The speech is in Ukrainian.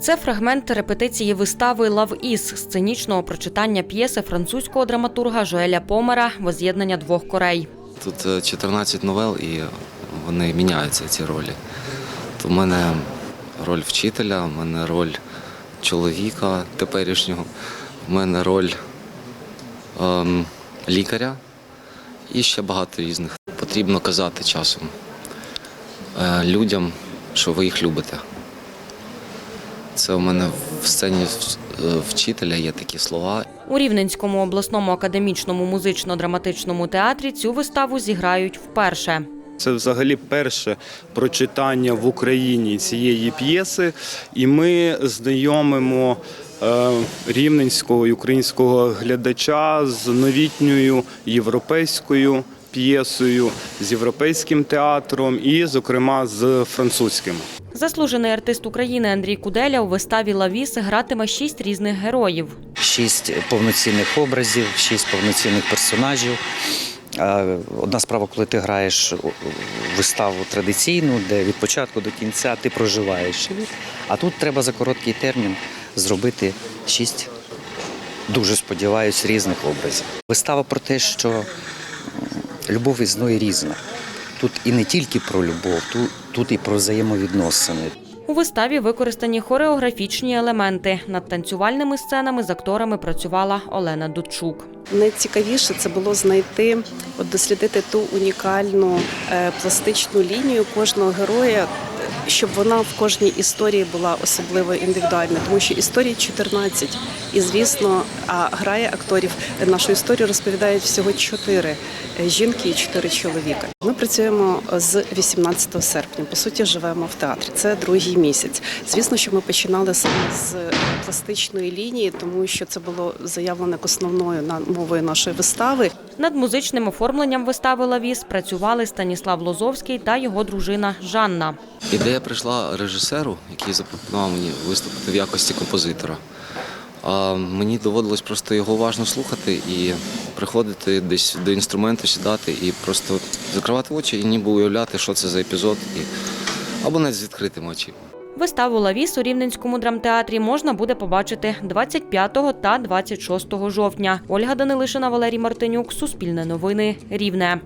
Це фрагмент репетиції вистави Лав Іс сценічного прочитання п'єси французького драматурга Жоеля Помера Воз'єднання двох корей. Тут е, 14 новел і вони міняються, ці ролі. В мене роль вчителя, в мене роль чоловіка теперішнього, в мене роль ем, лікаря і ще багато різних. Потрібно казати часом е, людям, що ви їх любите. Це у мене в сцені е, вчителя є такі слова, У Рівненському обласному академічному музично-драматичному театрі цю виставу зіграють вперше. Це взагалі перше прочитання в Україні цієї п'єси, і ми знайомимо е, рівненського і українського глядача з новітньою європейською п'єсою, з європейським театром і, зокрема, з французьким. Заслужений артист України Андрій Куделя у виставі Лавіс гратиме шість різних героїв. шість повноцінних образів, шість повноцінних персонажів. Одна справа, коли ти граєш виставу традиційну, де від початку до кінця ти проживаєш. А тут треба за короткий термін зробити шість, дуже сподіваюсь, різних образів. Вистава про те, що любов існує різна. Тут і не тільки про любов, тут, тут і про взаємовідносини. У виставі використані хореографічні елементи. Над танцювальними сценами з акторами працювала Олена Дудчук. Найцікавіше це було знайти, от дослідити ту унікальну е, пластичну лінію кожного героя, щоб вона в кожній історії була особливо індивідуальна, тому що історій 14. І звісно, грає акторів нашу історію розповідають всього чотири е, жінки і чотири чоловіка. Ми працюємо з 18 серпня. По суті, живемо в театрі. Це другий місяць. Звісно, що ми починали саме з пластичної лінії, тому що це було заявлено як основною мовою нашої вистави. Над музичним оформленням вистави Лавіс працювали Станіслав Лозовський та його дружина Жанна. Ідея прийшла режисеру, який запропонував мені виступити в якості композитора. А мені доводилось просто його уважно слухати і приходити десь до інструменту, сідати і просто закривати очі і ніби уявляти, що це за епізод, і... або навіть з відкритими очима. Виставу Лавіс у Рівненському драмтеатрі можна буде побачити 25 та 26 жовтня. Ольга Данилишина, Валерій Мартинюк, Суспільне новини, Рівне.